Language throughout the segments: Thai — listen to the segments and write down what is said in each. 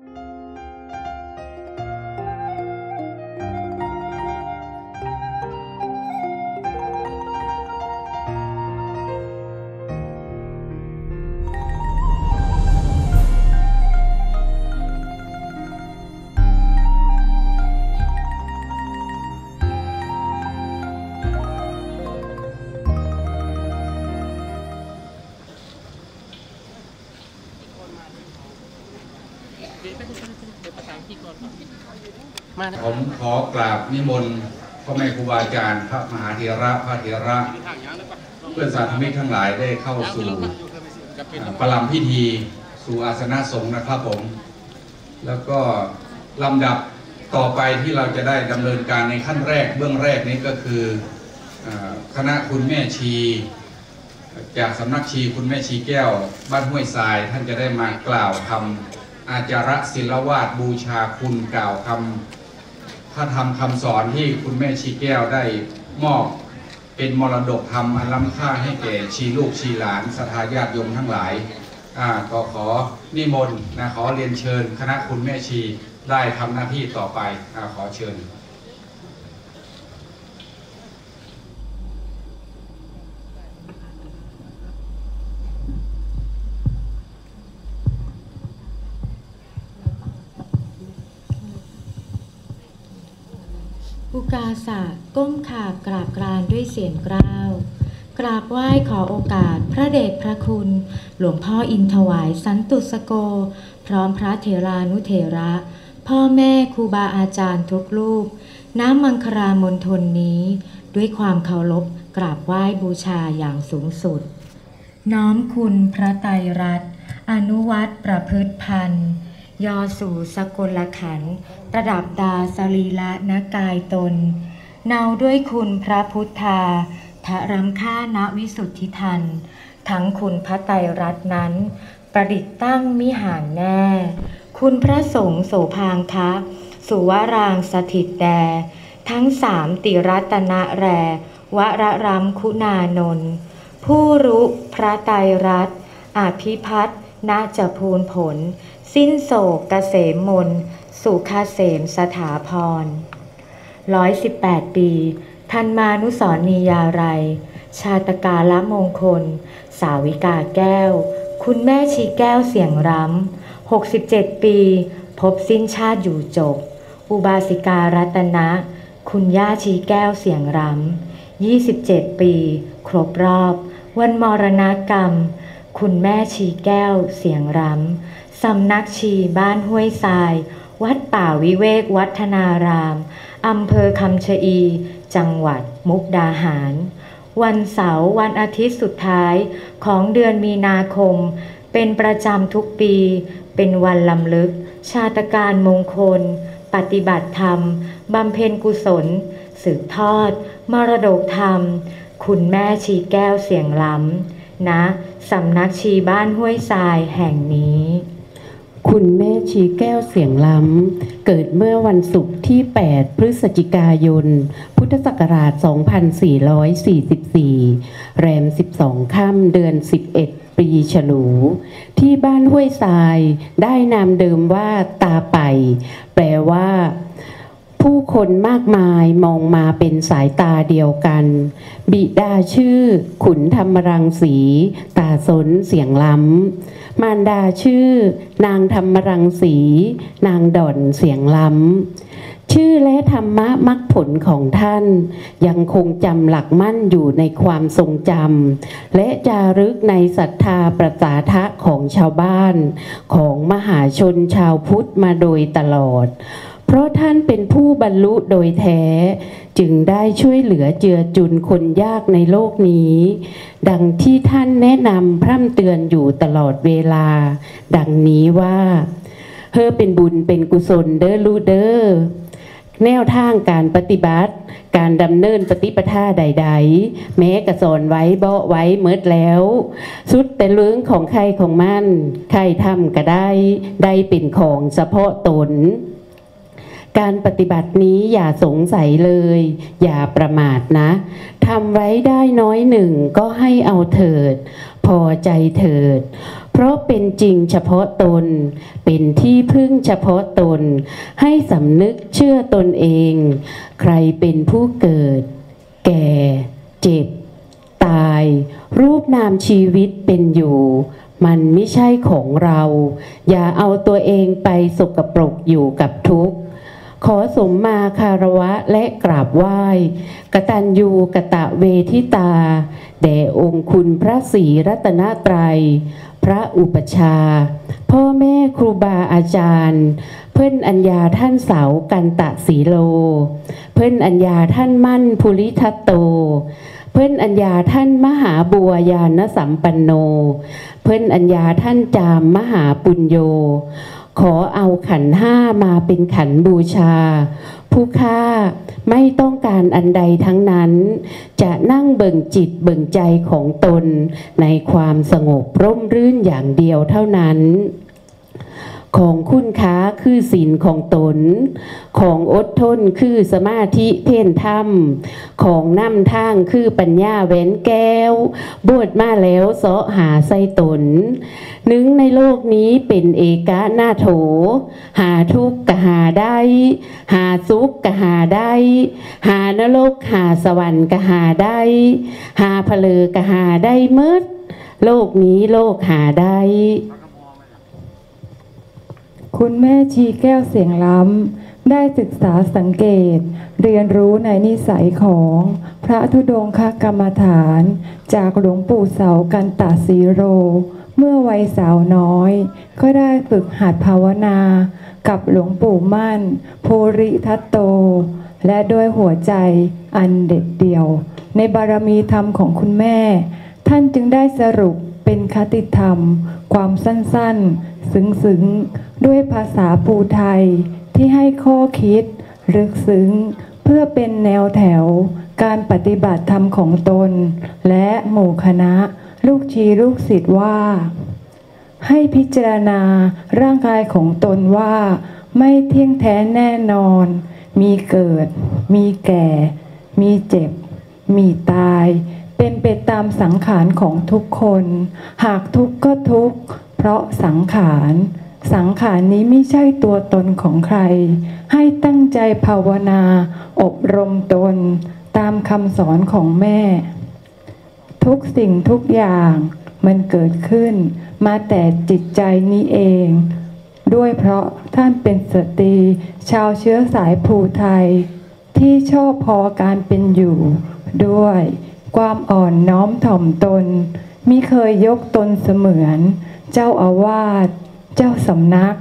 มา ผมขอกราบนิมนต์พ่อแม่ครูบาอาจารย์พระมหาเถระพระเถระ เพื่อนสาธมิกทั้งหลายได้เข้าสู่ประลัมพิธีสู่อาสนะสงฆ์นะครับผม แล้วก็ลำดับต่อไปที่เราจะได้ดำเนินการในขั้นแรกเบื้องแรกนี้ก็คือคณะคุณแม่ชี จากสำนักชีคุณแม่ชีแก้ว บ้านห้วยทราย ท่านจะได้มากล่าวคำอาจาระศิลวาสบูชาคุณกล่าวคำ พระธรรมคำสอนที่คุณแม่ชีแก้วได้มอบเป็นมรดกธรรมอันล้ำค่าให้แก่ชีลูกชีหลานสทาญาติโยมทั้งหลายก็ขอนิมนต์นะขอเรียนเชิญคณะคุณแม่ชีได้ทำหน้าที่ต่อไปอขอเชิญ อุกาสะก้มขาบกราบกรานด้วยเสียงกล้าว กราบไหว้ขอโอกาสพระเดชพระคุณ หลวงพ่ออินถวายสันตุสโก พร้อมพระเถรานุเถระ พ่อแม่ครูบาอาจารย์ทุกรูปน้ำมังครามนทนนี้ ด้วยความเคารพกราบไหว้บูชาอย่างสูงสุด น้อมคุณพระไตรรัตน์อนุวัตรประพฤติพันธ์ ยอสู่สกลขัน ประดับดาสรีละนกายตน เนาด้วยคุณพระพุทธาทะรำค่าณวิสุทธิทัน ทั้งคุณพระไตรรัตน์นั้น ประดิษฐ์ตั้งมิห่างแน่ คุณพระสงฆ์โสพางคะสุวรางสถิตแด ทั้งสามติรัตนะแรวระรำคุณานนท์ผู้รู้พระไตรรัตน์อภิพัฒนาจะพูนผล สิ้นโศกเกษมมน สุขเสมสถาพรร้อยสิบแปดปีทันมานุสรณียาไร ชาตกาละมงคล สาวิกาแก้ว คุณแม่ชีแก้วเสียงรำหกสิบเจ็ดปี พบสิ้นชาติอยู่จบ อุบาสิการัตนะ คุณย่าชีแก้วเสียงรำยี่สิบเจ็ดปี ครบรอบ วันมรณกรรม คุณแม่ชีแก้วเสียงรำ สำนักชีบ้านห้วยทราย วัดป่าวิเวกวัฒนารามอำเภอคำชะอี จังหวัดมุกดาหาร วันเสาร์วันอาทิตย์สุดท้ายของเดือนมีนาคม เป็นประจำทุกปี เป็นวันลำลึก ชาตการมงคล ปฏิบัติธรรมบำเพ็ญกุศล สืบทอด มรดกธรรม คุณแม่ชีแก้วเสียงล้ำนะสำนักชีบ้านห้วยทรายแห่งนี้ คุณแม่ชีแก้วเสียงล้ำ เกิดเมื่อวันศุกร์ที่ 8 พฤศจิกายน พุทธศักราช 2444 แรม 12 ค่ำเดือน 11 ปีฉลู ที่บ้านห้วยทรายได้นามเดิมว่าตาไป แปลว่า ผู้คนมากมายมองมาเป็นสายตาเดียวกัน บิดาชื่อ ขุนธรรมรังสี ตาสนเสียงล้ำ มารดาชื่อ นางธรรมรังสี นางด่อนเสียงล้ำ ชื่อและธรรมะมรรคผลของท่าน ยังคงจำหลักมั่นอยู่ในความทรงจำและจารึกในศรัทธาประสาทะของชาวบ้าน ของมหาชนชาวพุทธมาโดยตลอด เพราะท่านเป็นผู้บรรลุโดยแท้จึงได้ช่วยเหลือเจือจุนคนยากในโลกนี้ ดังที่ท่านแนะนำพร่ำเตือนอยู่ตลอดเวลา ดังนี้ว่าเฮอเป็นบุญเป็นกุศลเด้อลูเด้อแนวทางการปฏิบัติ การดำเนินปฏิปทาใด ๆ แม้กระสอนไว้เบาะไว้เมิดแล้ว สุดแต่เรื่องของใครของมัน ใครทำก็ได้ ได้เป็นของเฉพาะตน การปฏิบัตินี้อย่าสงสัยเลย อย่าประมาทนะทำไว้ได้น้อยหนึ่งก็ให้เอาเถิด พอใจเถิด เพราะเป็นจริงเฉพาะตน เป็นที่พึ่งเฉพาะตน ให้สำนึกเชื่อตนเอง ใครเป็นผู้เกิด แก่ เจ็บ ตาย รูปนามชีวิตเป็นอยู่มันไม่ใช่ของเรา อย่าเอาตัวเองไปสกปรกอยู่กับทุกข์ ขอสมมาคารวะและกราบไหว้กตัญญูกะตะเวทิตา แด่องค์คุณพระศรีรัตนตรัย พระอุปชา พ่อแม่ครูบาอาจารย์ เพื่อนอัญญาท่านเสากันตะสีโล เพื่อนอัญญาท่านมั่นภูริทัตโต เพื่อนอัญญาท่านมหาบัวยานสัมปันโน เพื่อนอัญญาท่านจามมหาปุญโย ขอเอาขันห้ามาเป็นขันบูชา ผู้ฆ่าไม่ต้องการอันใดทั้งนั้น จะนั่งเบิ่งจิตเบิ่งใจของตน ในความสงบร่มรื่นอย่างเดียวเท่านั้น ของคุณค้าคือศีลของตน ของอดทนคือสมาธิเพ่นธรรม ของน้ำทางคือปัญญาแหวนแก้ว บวชมาแล้วเสาะหาใส่ตน นึงในโลกนี้เป็นเอกะหน้าโถ หาทุกข์กะหาได้ หาสุขกะหาได้ หานรกหาสวรรค์กะหาได้ หาเพลือกะหาได้เมดโลกนี้โลกหาได้ คุณแม่ชีแก้วเสียงล้ำ ได้ศึกษาสังเกต เรียนรู้ในนิสัยของพระธุดงคกรรมฐาน จากหลวงปู่เสากันตาสีโร เมื่อวัยสาวน้อย ก็ได้ฝึกหัดภาวนา กับหลวงปู่มั่นโพริทัตโต และด้วยหัวใจอันเด็ดเดี่ยว ในบารมีธรรมของคุณแม่ ท่านจึงได้สรุป เป็นคติธรรม ความสั้นๆ ซึ้งๆ ด้วยภาษาปูไทยที่ให้ข้อคิดลึกซึ้ง เพื่อเป็นแนวแถว การปฏิบัติธรรมของตน และหมู่คณะ ลูกชีลูกศิษย์ว่า ให้พิจารณาร่างกายของตนว่า ไม่เที่ยงแท้แน่นอน มีเกิด มีแก่ มีเจ็บ มีตาย เป็นไปตามสังขารของทุกคน หากทุกข์ก็ทุกข์เพราะสังขาร สังขารนี้ไม่ใช่ตัวตนของใคร ให้ตั้งใจภาวนา อบรมตน ตามคำสอนของแม่ ทุกสิ่งทุกอย่างมันเกิดขึ้น มาแต่จิตใจนี้เอง ด้วยเพราะท่านเป็นสตรีชาวเชื้อสายภูไทย ที่ชอบพอการเป็นอยู่ด้วย ความอ่อนน้อมถ่อมตนมิเคยยกตนเสมือน เจ้าอาวาส เจ้าสำนัก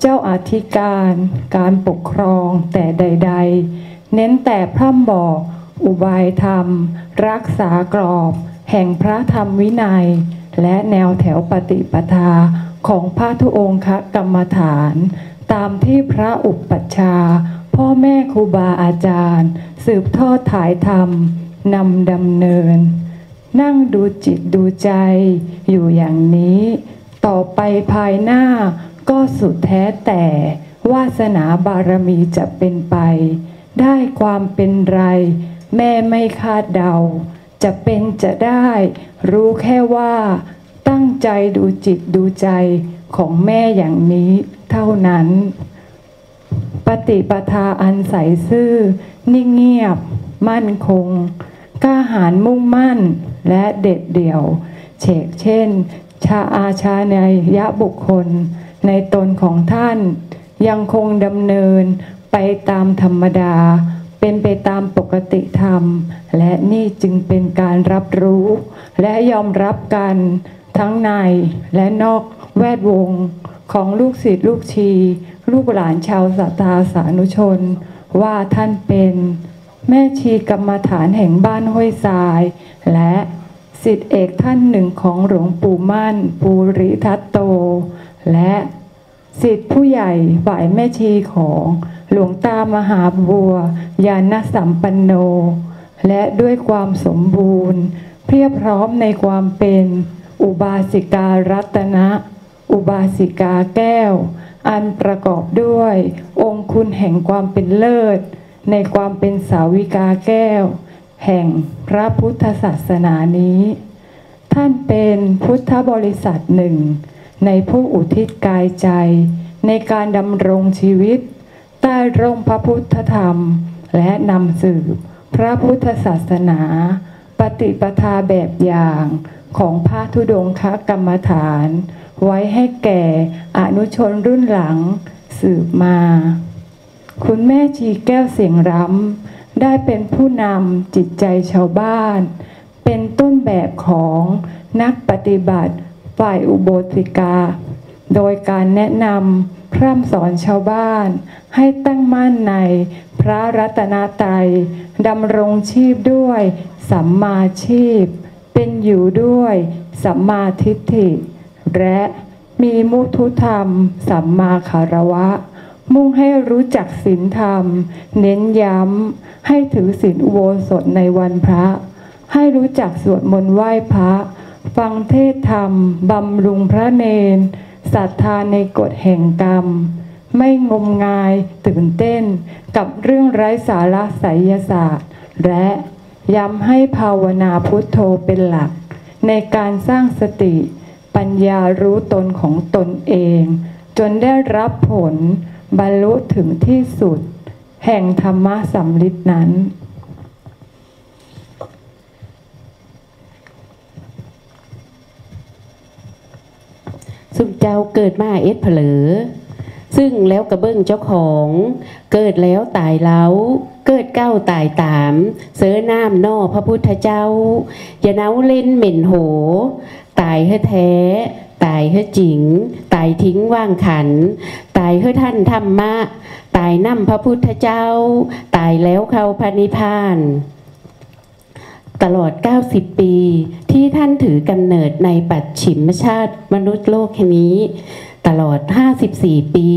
เจ้าอธิการ การปกครองแต่ใด ๆ เน้นแต่พร่ำบอก อุบายธรรม รักษากรอบ แห่งพระธรรมวินัย และแนวแถวปฏิปทาของพระทุองคกรรมฐาน ตามที่พระอุปัชฌาย์พ่อแม่ครูบาอาจารย์ สืบทอดถ่ายธรรม นำดำเนิน นั่งดูจิตดูใจอยู่อย่างนี้ ต่อไปภายหน้าก็สุดแท้แต่วาสนาบารมีจะเป็นไป ได้ความเป็นไร แม่ไม่คาดเดา จะเป็นจะได้ รู้แค่ว่า ตั้งใจดูจิตดูใจของแม่อย่างนี้เท่านั้น ปฏิปทาอันใสซื่อ นิ่งเงียบ มั่นคง กล้าหาญมุ่งมั่นและเด็ดเดี่ยว เฉกเช่น ชาอาชาในยะบุคคล ในตนของท่านยังคงดำเนินไปตามธรรมดา เป็นไปตามปกติธรรม และนี่จึงเป็นการรับรู้ และยอมรับกันทั้งในและนอกแวดวงของลูกศิษย์ลูกชี ลูกหลานชาวสัตตาสานุชน ว่าท่านเป็น แม่ชีกรรมฐานแห่งบ้านห้วยทราย และสิทธิเอกท่านหนึ่งของหลวงปู่มั่น ปูริทัตโต และสิทธิผู้ใหญ่ฝ่ายแม่ชีของหลวงตามหาบัวยานสัมปันโน และด้วยความสมบูรณ์ เพียบพร้อมในความเป็นอุบาสิการัตนะ อุบาสิกาแก้ว อันประกอบด้วยองค์คุณแห่งความเป็นเลิศ ในความเป็นสาวิกาแก้ว แห่งพระพุทธศาสนานี้ ท่านเป็นพุทธบริษัทหนึ่ง ในผู้อุทิศกายใจ ในการดำรงชีวิต ใต้ร่มพระพุทธธรรม และนำสืบพระพุทธศาสนา ปฏิปทาแบบอย่างของพระธุดงคกรรมฐาน ไว้ให้แก่อนุชนรุ่นหลังสืบมา คุณแม่ชีแก้วเสียงรำได้เป็นผู้นำจิตใจชาวบ้าน เป็นต้นแบบของนักปฏิบัติฝ่ายอุโบสิกา โดยการแนะนำพร่ำสอนชาวบ้าน ให้ตั้งมั่นในพระรัตนตรัยดำรงชีพด้วยสัมมาชีพ เป็นอยู่ด้วยสัมมาทิฏฐิ และมีมุทุธรรม สัมมาคารวะ มุ่งให้รู้จักศีลธรรม เน้นย้ำ ให้ถือศีลอุโบสถในวันพระ ให้รู้จักสวดมนต์ไหว้พระ ฟังเทศธรรม บำรุงพระเนนศรัทธาในกฎแห่งกรรม ไม่งมงายตื่นเต้นกับเรื่องไร้สาระไสยศาสตร์ และย้ำให้ภาวนาพุทโธเป็นหลัก ในการสร้างสติ ปัญญารู้ตนของตนเอง จนได้รับผล บรรลุถึงที่สุด แห่งธรรมะสำลิดนั้นสุเจ้าเกิดมาเอ็ดเผลอ ซึ่งแล้วกระเบื้องเจ้าของ เกิดแล้วตายเล้าเกิดเก้าตายตาม เสือน้ำนอพระพุทธเจ้า อย่าเนาเล่นเหม็นโห ตายเฮแท้ ตายเฮจิง ตายทิ้งว่างขัน ตายเฮท่านธรรมะ ตายน้ำพระพุทธเจ้า ตายแล้วเขาพระนิพพานตลอด 90 ปี ที่ท่านถือกำเนิดในปัจฉิมชาติมนุษย์โลกแห่งนี้ ตลอด 54 ปี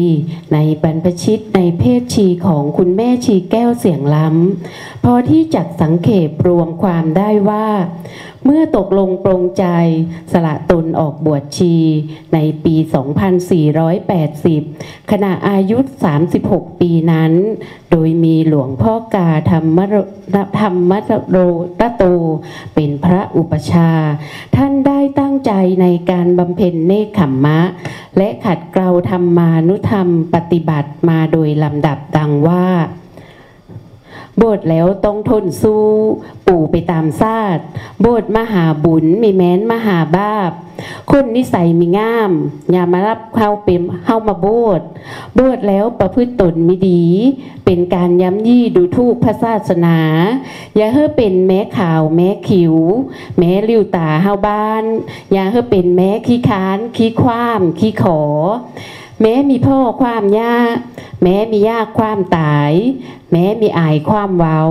ในบรรพชิตในเพศชีของคุณแม่ชีแก้วเสียงล้ำ พอที่จักสังเขปรวมความได้ว่าเมื่อตกลงปรงใจสละตนออกบวชชีในปี 2480 ขณะอายุ 36 ปีนั้น โดยมีหลวงพ่อกาธรรมรธรรมโรตโต เป็นพระอุปชา ท่านได้ตั้งใจในการบำเพ็ญเนคขมมะ และขัดเกลาธรรมานุธรรมปฏิบัติมาโดยลำดับดังว่า โบสแล้วต้องทนสู้ปู่ไปตามซาดโบสมหาบุญมีแม้นมหาบาปคนนิสัยมีงาม อย่ามารับเข้าเป็นเข้ามาโบสโบสแล้วประพฤติตนไม่ดี เป็นการย้ำยี่ดูถูกพระศาสนา อย่าเฮ้อเป็นแม้ข่าวแม้ขิว แม้ริ้วตาเฮาบ้าน อย่าเฮ้อเป็นแม้ขี้ค้านขี้คว้ามขี้ขอ แม้มีพ่อความยากแม้มียากความตาย แม้มีอายความเว้า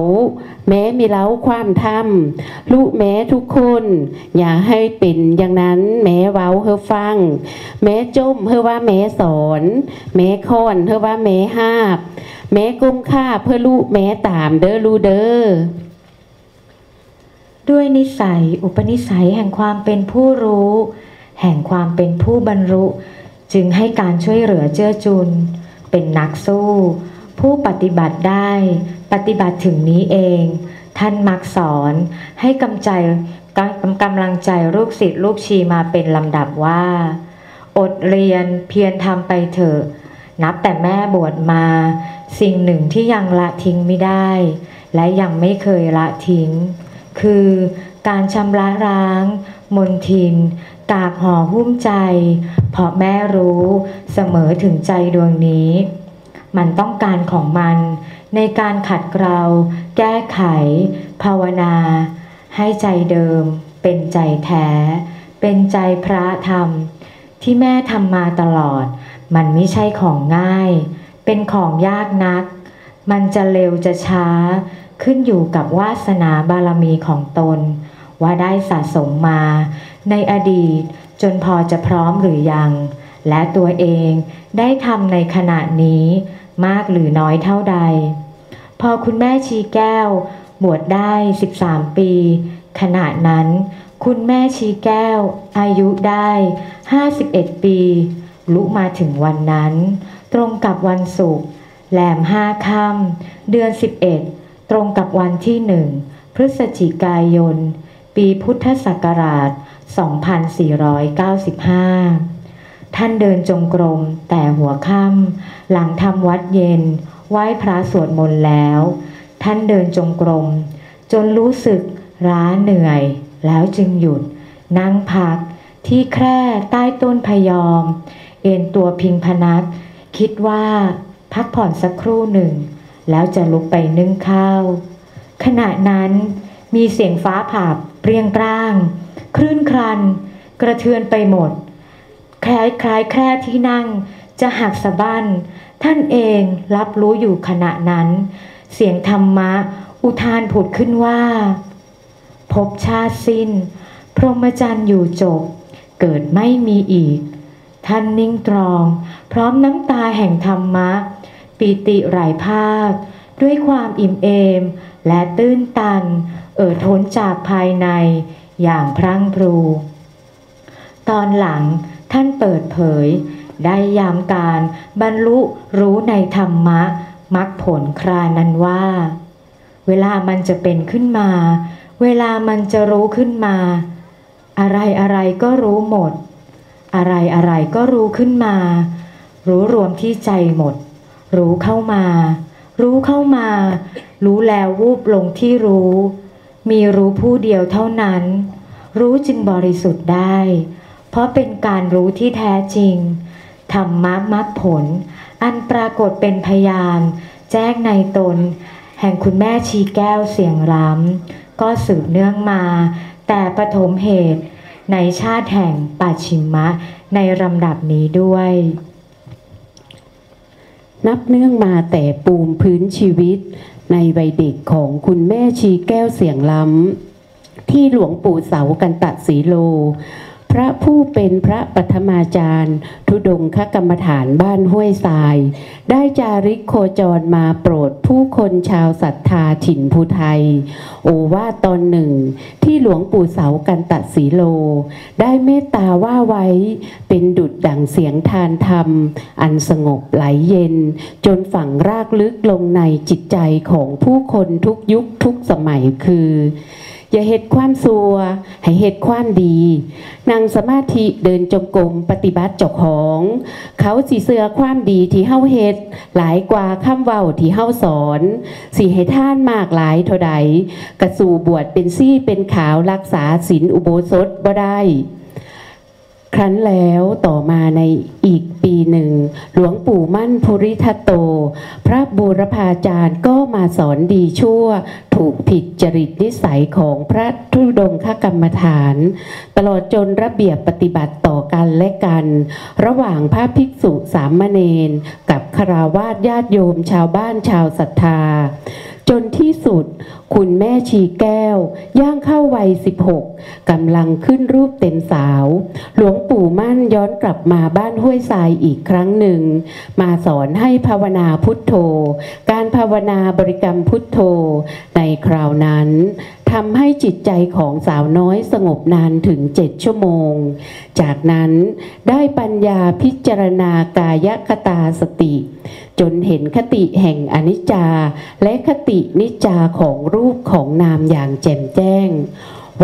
แม้มีเล้าความทำลูกแม้ทุกคน อย่าให้เป็นอย่างนั้น แม้เว้าเฮอฟัง แม้จมเฮอว่าแม้สอน แม้ค้อนเฮอว่าแม้ห้าบ แม้ก้มข้าเพื่อลูกแม้ตามเด้อลูเด้อด้วยนิสัย อุปนิสัยแห่งความเป็นผู้รู้ แห่งความเป็นผู้บรรลุ จึงให้การช่วยเหลือเจื้อจุน เป็นนักสู้ ผู้ปฏิบัติได้ ปฏิบัติถึงนี้เอง ท่านมักสอนให้กำใจกำกำลังใจลูกศิษย์ลูกชีมาเป็นลำดับว่า อดเรียนเพียรทำไปเถอะ นับแต่แม่บวชมา สิ่งหนึ่งที่ยังละทิ้งไม่ได้ และยังไม่เคยละทิ้ง คือการชำระล้าง มนทิน กากห่อหุ้มใจ เพราะแม่รู้เสมอถึงใจดวงนี้ มันต้องการของมันในการขัดเกลาแก้ไข ภาวนา ให้ใจเดิม เป็นใจแท้ เป็นใจพระธรรม ที่แม่ทำมาตลอด มันไม่ใช่ของง่าย เป็นของยากนัก มันจะเร็วจะช้า ขึ้นอยู่กับวาสนาบารมีของตน ว่าได้สะสมมา ในอดีตจนพอจะพร้อมหรือยัง และตัวเองได้ทำในขณะนี้มากหรือน้อยเท่าใด พอคุณแม่ชีแก้ว บวชได้ 13 ปี ขณะนั้น คุณแม่ชีแก้ว อายุได้ 51 ปี ลุมาถึงวันนั้น ตรงกับวันศุกร์แหลมห้าค่ำเดือน 11 ตรงกับวันที่หนึ่งพฤศจิกายน ปีพุทธศักราช 2495 ท่านเดินจงกรมแต่หัวค่ำหลังทำวัดเย็น ไหว้พระสวดมนต์แล้ว ท่านเดินจงกรม จนรู้สึกร้าเหนื่อย แล้วจึงหยุด นั่งพักที่แคร่ใต้ต้นพยอม เอนตัวพิงพนัก คิดว่าพักผ่อนสักครู่หนึ่ง แล้วจะลุกไปนึ่งข้าว ขณะนั้นมีเสียงฟ้าผ่าเปรียงปร้าง คลื่นครัน กระเทือนไปหมด คล้ายคล้ายแคร่ที่นั่ง จะหักสะบั้น ท่านเองรับรู้อยู่ขณะนั้น เสียงธรรมะ อุทานผุดขึ้นว่า พบชาติสิ้น พรหมจรรย์อยู่จบ เกิดไม่มีอีก ท่านนิ่งตรอง พร้อมน้ำตาแห่งธรรมะ ปีติไหลภาค ด้วยความอิ่มเอม และตื้นตัน เอ่อท้นจากภายใน อย่างพรั่งพรู ตอนหลังท่านเปิดเผย ได้ยามการบรรลุรู้ในธรรมะมรรคผลครานั้นว่า เวลามันจะเป็นขึ้นมา เวลามันจะรู้ขึ้นมา อะไรอะไรก็รู้หมด อะไรอะไรก็รู้ขึ้นมา รู้รวมที่ใจหมด รู้เข้ามา รู้เข้ามา รู้แล้ววูบลงที่รู้ มีรู้ผู้เดียวเท่านั้น รู้จึงบริสุทธิ์ได้ เพราะเป็นการรู้ที่แท้จริงธรรมะมรรคผล อันปรากฏเป็นพยานแจ้งในตน แห่งคุณแม่ชีแก้วเสียงร้ำก็สืบเนื่องมา แต่ปฐมเหตุในชาติแห่งปัจฉิมมะในลำดับนี้ด้วย นับเนื่องมาแต่ปูมพื้นชีวิต ในวัยเด็กของคุณแม่ชีแก้วเสียงล้ำที่หลวงปู่เสากันตะสีโล ระผู้เป็นพระปัทมาจารย์ ทุดงคกรรมฐานบ้านห้วยทราย ได้จาริกโคจรมาโปรดผู้คนชาวศรัทธาถิ่นภูไทย โอวาตอนหนึ่ง ที่หลวงปู่เสากันตะสีโล ได้เมตตาว่าไว้ เป็นดุดดั่งเสียงทานธรรม อันสงบไหลเย็น จนฝังรากลึกลงในจิตใจของผู้คนทุกยุคทุกสมัยคือ อย่าเหตุความซัว ให้เหตุความดีนั่งสมาธิเดินจงกรมปฏิบัติเจ้าของ เขาสีเสือความดีที่เฮาเฮ็ดหลายกว่าคำเว้าที่เฮาสอน สีให้ท่านมากหลายเท่าใดกระสู่บวชเป็นซี่เป็นขาวรักษาศีลอุโบสถบ่ได้ครั้นแล้วต่อมาในอีกปีหนึ่ง หลวงปู่มั่นภูริทัตโต พระบูรพาจารย์ก็มาสอนดีชั่ว ถูกผิดจริตนิสัยของพระธุดงคกรรมฐาน ตลอดจนระเบียบปฏิบัติต่อกันและกัน ระหว่างพระภิกษุสามเณรกับคราวาสญาติโยมชาวบ้านชาวศรัทธา จนที่สุด คุณแม่ชีแก้ว ย่างเข้าวัย 16 กำลังขึ้นรูปเต็มสาว หลวงปู่มั่นย้อนกลับมาบ้านห้วยทรายอีกครั้งหนึ่ง มาสอนให้ภาวนาพุทโธ การภาวนาบริกรรมพุทโธ ในคราวนั้น ทำให้จิตใจของสาวน้อยสงบนานถึงเจ็ดชั่วโมง จากนั้นได้ปัญญาพิจารณากายคตาสติ จนเห็นคติแห่งอนิจจา และคตินิจจาของรูปของนามอย่างแจ่มแจ้ง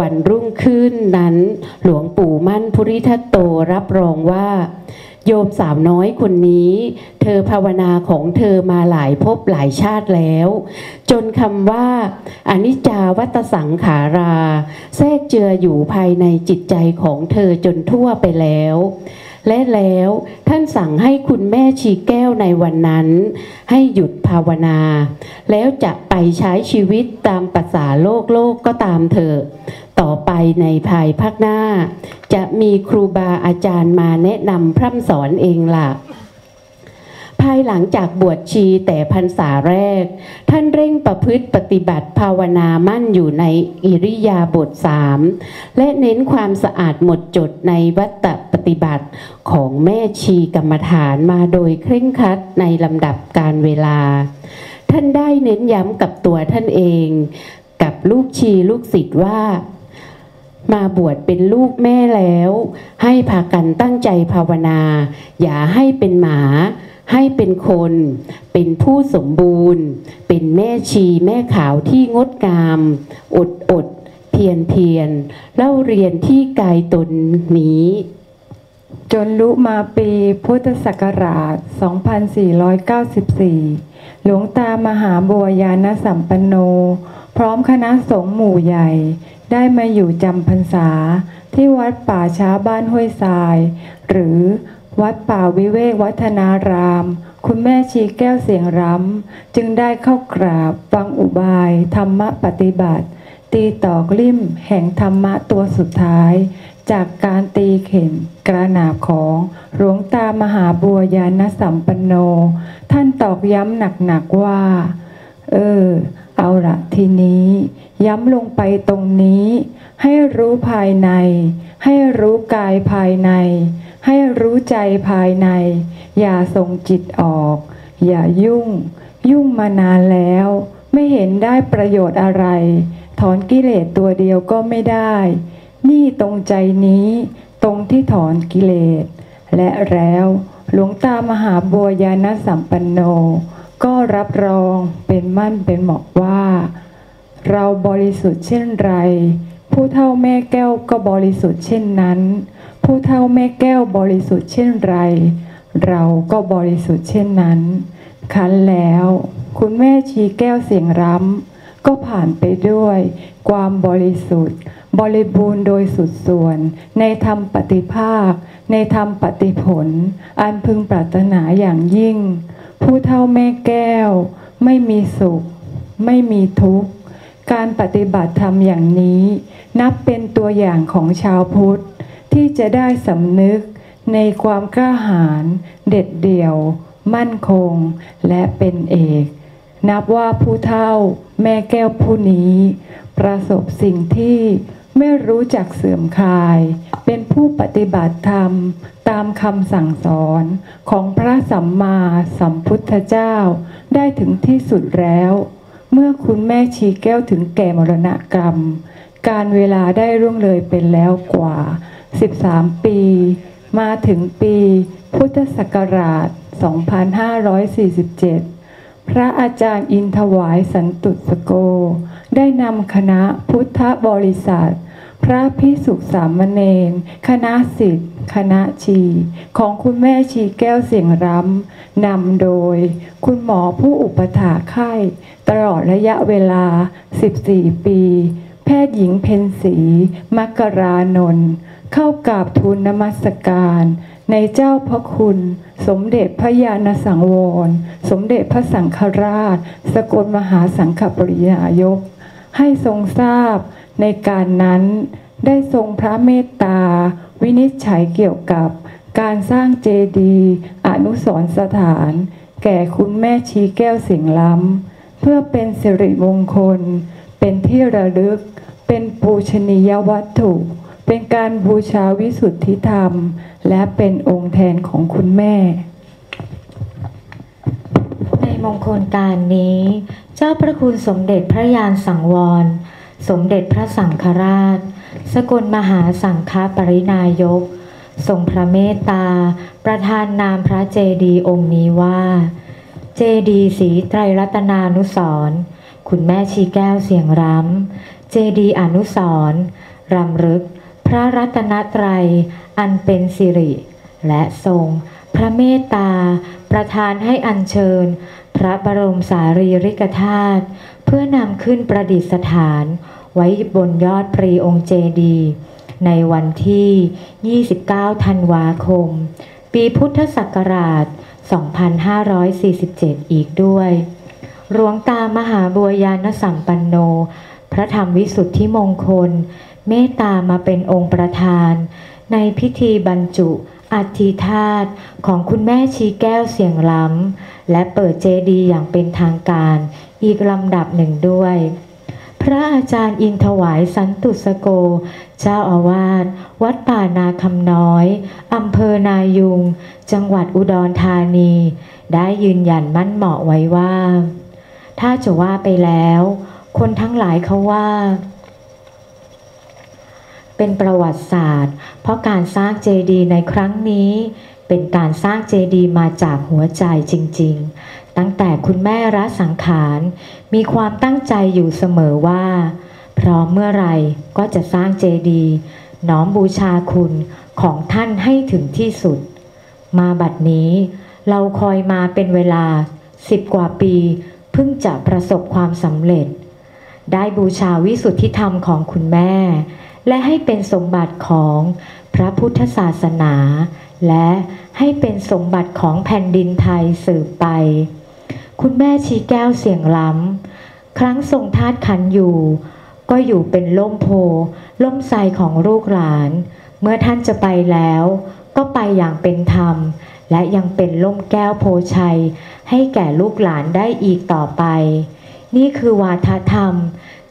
วันรุ่งขึ้นนั้น หลวงปู่มั่นภูริทัตโตรับรองว่า โยมสาวน้อยคนนี้ เธอภาวนาของเธอมาหลายภพหลายชาติแล้ว จนคำว่าอนิจจาวัตสังขารา แทรกเจืออยู่ภายในจิตใจของเธอจนทั่วไปแล้ว และแล้วท่านสั่งให้คุณแม่ชีแก้วในวันนั้น ให้หยุดภาวนา แล้วจะไปใช้ชีวิตตามภาษาโลกโลกก็ตามเถอะ ต่อไปในภายภาคหน้า จะมีครูบาอาจารย์มาแนะนำพร่ำสอนเองล่ะภายหลังจากบวชชีแต่พรรษาแรก ท่านเร่งประพฤติปฏิบัติภาวนามั่นอยู่ในอิริยาบถสามและเน้นความสะอาดหมดจดในวัตตปฏิบัติของแม่ชีกรรมฐานมาโดยเคร่งครัดในลำดับการเวลา ท่านได้เน้นย้ำกับตัวท่านเอง กับลูกชีลูกศิษย์ว่า มาบวชเป็นลูกแม่แล้ว ให้พากันตั้งใจภาวนา อย่าให้เป็นหมา ให้เป็นคน เป็นผู้สมบูรณ์ เป็นแม่ชีแม่ขาวที่งดงาม อดอดเพียรเพียรเล่าเรียนที่กายตนนี้ จนลุมาปีพุทธศักราช 2494 หลวงตามหาบัวยานสัมปันโน พร้อมคณะสงฆ์หมู่ใหญ่ ได้มาอยู่จำพรรษาที่วัดป่าช้าบ้านห้วยทราย หรือวัดป่าวิเวกวัฒนาราม คุณแม่ชีแก้วเสียงรำจึงได้เข้ากราบฟังอุบาย ธรรมปฏิบัติ ตีตอกลิ่มแห่งธรรมะตัวสุดท้าย จากการตีเข็มกระหนาบของหลวงตามหาบัวยานสัมปันโน ท่านตอกย้ำหนักๆว่า เออเอาละทีนี้ ย้ำลงไปตรงนี้ ให้รู้ภายใน ให้รู้กายภายใน ให้รู้ใจภายใน อย่าส่งจิตออก อย่ายุ่ง ยุ่งมานานแล้ว ไม่เห็นได้ประโยชน์อะไร ถอนกิเลสตัวเดียวก็ไม่ได้ นี่ตรงใจนี้ ตรงที่ถอนกิเลส และแล้วหลวงตามหาบัวยานสัมปันโน ก็รับรองเป็นมั่นเป็นเหมาะว่า เราบริสุทธิ์เช่นไร ผู้เท่าแม่แก้วก็บริสุทธิ์เช่นนั้น ผู้เท่าแม่แก้วบริสุทธิ์เช่นไร เราก็บริสุทธิ์เช่นนั้น คันแล้ว คุณแม่ชีแก้วเสียงร้ำก็ผ่านไปด้วย ความบริสุทธิ์ บริบูรณ์โดยสุดส่วน ในธรรมปฏิภาค ในธรรมปฏิผล อันพึงปรารถนาอย่างยิ่ง ผู้เท่าแม่แก้ว ไม่มีสุข ไม่มีทุกข์ การปฏิบัติธรรมอย่างนี้ นับเป็นตัวอย่างของชาวพุทธ ที่จะได้สำนึกในความกล้าหาญเด็ดเดี่ยว มั่นคง และเป็นเอก นับว่าผู้เท่าแม่แก้วผู้นี้ ประสบสิ่งที่ ไม่รู้จักเสื่อมคลาย เป็นผู้ปฏิบัติธรรม ตามคำสั่งสอนของพระสัมมาสัมพุทธเจ้า ได้ถึงที่สุดแล้ว เมื่อคุณแม่ชีแก้วถึงแก่มรณะกรรม การเวลาได้ร่วงเลยเป็นแล้วกว่า 13 ปี มาถึงปีพุทธศักราช 2547 พระอาจารย์อินทวายสันตุสโก ได้นำคณะพุทธบริษัท พระพิสุสามเณรคณะสิทธิ์คณะชี ของคุณแม่ชีแก้วเสียงรำนำโดย คุณหมอผู้อุปถาไข้ตลอดระยะเวลา 14 ปี แพทย์หญิงเพนสีมักรานนท์เข้ากราบทูลนมัสการในเจ้าพระคุณ สมเด็จพระยาณสังวร สมเด็จพระสังฆราช สกลมหาสังฆปรินายก ให้ทรงทราบในการนั้นได้ทรงพระเมตตา วินิจฉัยเกี่ยวกับการสร้างเจดีย์อนุสรสถาน แก่คุณแม่ชีแก้วสียงล้ำ เพื่อเป็นสิริมงคล เป็นที่ระลึก เป็นปูชนียวัตถุ เป็นการบูชาวิสุทธิธรรม และเป็นองค์แทนของคุณแม่ มงคลการนี้ เจ้าพระคุณสมเด็จพระยานสังวร สมเด็จพระสังฆราช สกลมหาสังฆปรินายก ทรงพระเมตตา ประทานนามพระเจดีย์องค์นี้ว่า เจดีย์สีไตรรัตนานุสรคุณแม่ชีแก้วเสียงรำเจดีย์อนุสรรำลึก พระรัตนตรัย อันเป็นสิริ และทรงพระเมตตา ประทานให้อัญเชิญ พระบรมสารีริกธาตุเพื่อนำขึ้นประดิษฐานไว้บนยอดปรีองค์เจดี ในวันที่ 29 ธันวาคม ปีพุทธศักราช 2547 อีกด้วยหลวงตามหาบัวยานสัมปันโน พระธรรมวิสุทธิมงคล เมตตามาเป็นองค์ประธาน ในพิธีบรรจุ อัฐิธาตุของคุณแม่ชีแก้วเสียงล้ำ และเปิดเจดีย์อย่างเป็นทางการอีกลำดับหนึ่งด้วย พระอาจารย์อินถวายสันตุสโก เจ้าอาวาสวัดป่านาคำน้อยอำเภอนายุง จังหวัดอุดรธานี ได้ยืนยันมั่นเหมาะไว้ว่า ถ้าจะว่าไปแล้ว คนทั้งหลายเขาว่า เป็นประวัติศาสตร์ เพราะการสร้างเจดีย์ในครั้งนี้ เป็นการสร้างเจดีย์มาจากหัวใจจริง ๆ ตั้งแต่คุณแม่รัสังขาร มีความตั้งใจอยู่เสมอว่า พร้อมเมื่อไหรก็จะสร้างเจดีย์น้อมบูชาคุณของท่านให้ถึงที่สุด มาบัดนี้เราคอยมาเป็นเวลาสิบกว่าปี เพิ่งจะประสบความสำเร็จ ได้บูชาวิสุทธิธรรมของคุณแม่ และให้เป็นสมบัติของพระพุทธศาสนา และให้เป็นสมบัติของแผ่นดินไทยสืบไป คุณแม่ชีแก้วเสียงล้ำ ครั้งทรงทาตขันอยู่ ก็อยู่เป็นล่มโพล่มไทรของลูกหลาน เมื่อท่านจะไปแล้ว ก็ไปอย่างเป็นธรรม และยังเป็นล่มแก้วโพชัย ให้แก่ลูกหลานได้อีกต่อไป นี่คือวาทธรรม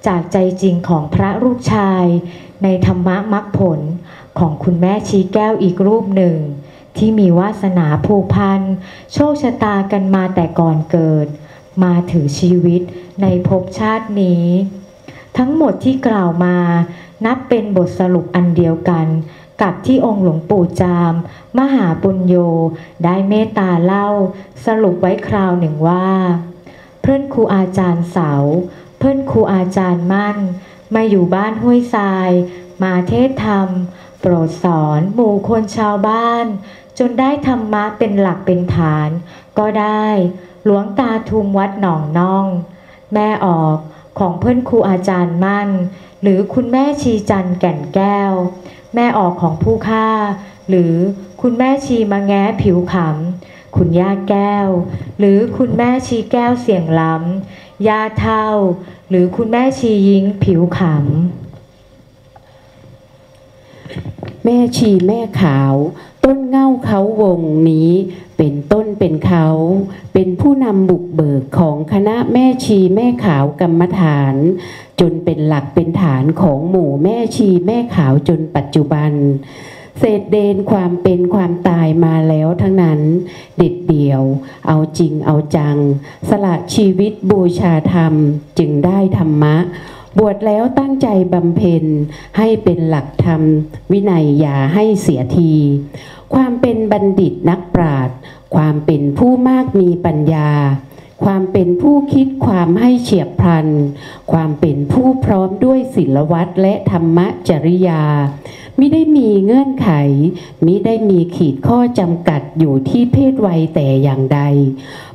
จากใจจริงของพระลูกชาย ในธรรมะมรรคผลของคุณแม่ชีแก้วอีกรูปหนึ่ง ที่มีวาสนาผูกพัน โชคชะตากันมาแต่ก่อนเกิด มาถือชีวิตในภพชาตินี้ ทั้งหมดที่กล่าวมานับเป็นบทสรุปอันเดียวกัน กับที่องค์หลวงปู่จาม มหาปุญโญได้เมตตาเล่า สรุปไว้คราวหนึ่งว่า เพื่อนครูอาจารย์เสา เพื่อนครูอาจารย์มั่น มาอยู่บ้านห้วยทราย มาเทศธรรม โปรดสอนหมู่คนชาวบ้าน จนได้ธรรมะเป็นหลักเป็นฐาน ก็ได้หลวงตาทุมวัดหนองน่อง แม่ออกของเพื่อนครูอาจารย์มั่น หรือคุณแม่ชีจันแก่นแก้ว แม่ออกของผู้ฆ่า หรือคุณแม่ชีมาแง้ผิวขำ คุณย่าแก้ว หรือคุณแม่ชีแก้วเสียงล้ำย่าเท่า หรือคุณแม่ชียิงผิวขำแม่ชีแม่ขาว ต้นเง่าเขาวงนี้ เป็นต้นเป็นเขา เป็นผู้นำบุกเบิกของคณะแม่ชีแม่ขาวกรรมฐาน จนเป็นหลักเป็นฐานของหมู่แม่ชีแม่ขาวจนปัจจุบัน เศษเดนความเป็นความตายมาแล้วทั้งนั้น เด็ดเดี่ยว เอาจริงเอาจัง สละชีวิตบูชาธรรมจึงได้ธรรมะ บวชแล้วตั้งใจบำเพ็ญให้เป็นหลักธรรม วินัยอย่าให้เสียที ความเป็นบัณฑิตนักปราชญ์ความเป็นผู้มากมีปัญญาความเป็นผู้คิดความให้เฉียบพลัน ความเป็นผู้พร้อมด้วยศิลวัตและธรรมจริยา มิได้มีเงื่อนไข มิได้มีขีดข้อจำกัดอยู่ที่เพศวัยแต่อย่างใด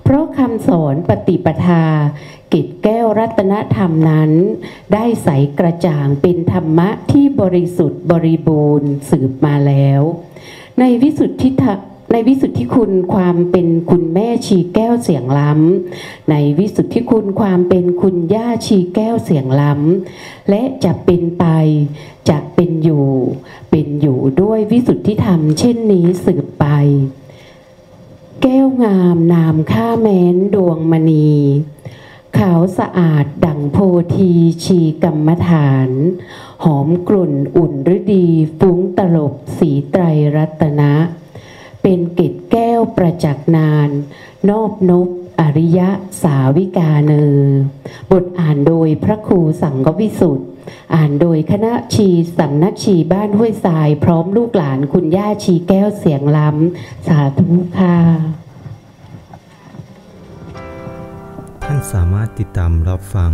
เพราะคำสอนปฏิปทา กิจแก้วรัตนธรรมนั้น ได้ใสกระจ่างเป็นธรรมะที่บริสุทธิ์บริบูรณ์สืบมาแล้ว ในวิสุทธิธรรม ในวิสุทธิคุณความเป็นคุณแม่ชีแก้วเสียงล้ำ ในวิสุทธิคุณความเป็นคุณย่าชีแก้วเสียงล้ำ และจะเป็นไปจะเป็นอยู่ เป็นอยู่ด้วยวิสุทธิธรรมเช่นนี้สืบไป แก้วงามนามค่าแม้นดวงมณี ขาวสะอาดดั่งโพธีชีกรรมฐาน หอมกลุ่นอุ่นฤดี ฟุ้งตลบสีไตรรัตนะ เป็นเกตแก้วประจักษ์นาน นอบนบอริยะสาวิกาเนอบทอ่านโดยพระครูสังกวิสุทธ์อ่านโดยคณะชีสำนักชีบ้านห้วยทราย พร้อมลูกหลานคุณย่าชีแก้วเสียงล้ำ สาธุค่ะท่านสามารถติดตามรับฟัง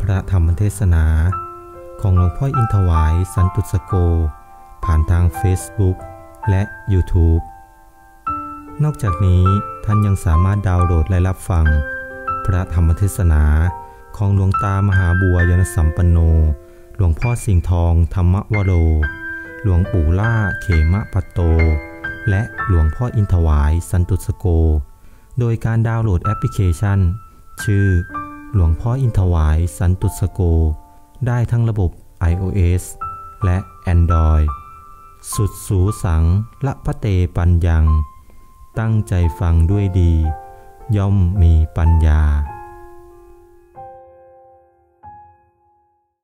พระธรรมเทศนา ของหลวงพ่ออินทวายสันตุสโก ผ่านทาง Facebook และ YouTube นอกจากนี้ท่านยังสามารถดาวน์โหลดและรับฟัง พระธรรมเทศนาของหลวงตามหาบัวยนสัมปันโน หลวงพ่อสิงห์ทองธรรมวโร หลวงปู่ล่าเขมะปัตโต และหลวงพ่ออินทวายสันตุสโก โดยการดาวน์โหลดแอปพลิเคชัน ชื่อ หลวงพ่ออินทวายสันตุสโก ได้ทั้งระบบ iOS และ Android สุดสูสังละพะเตปัญญัง ตั้งใจฟังด้วยดี ย่อมมีปัญญา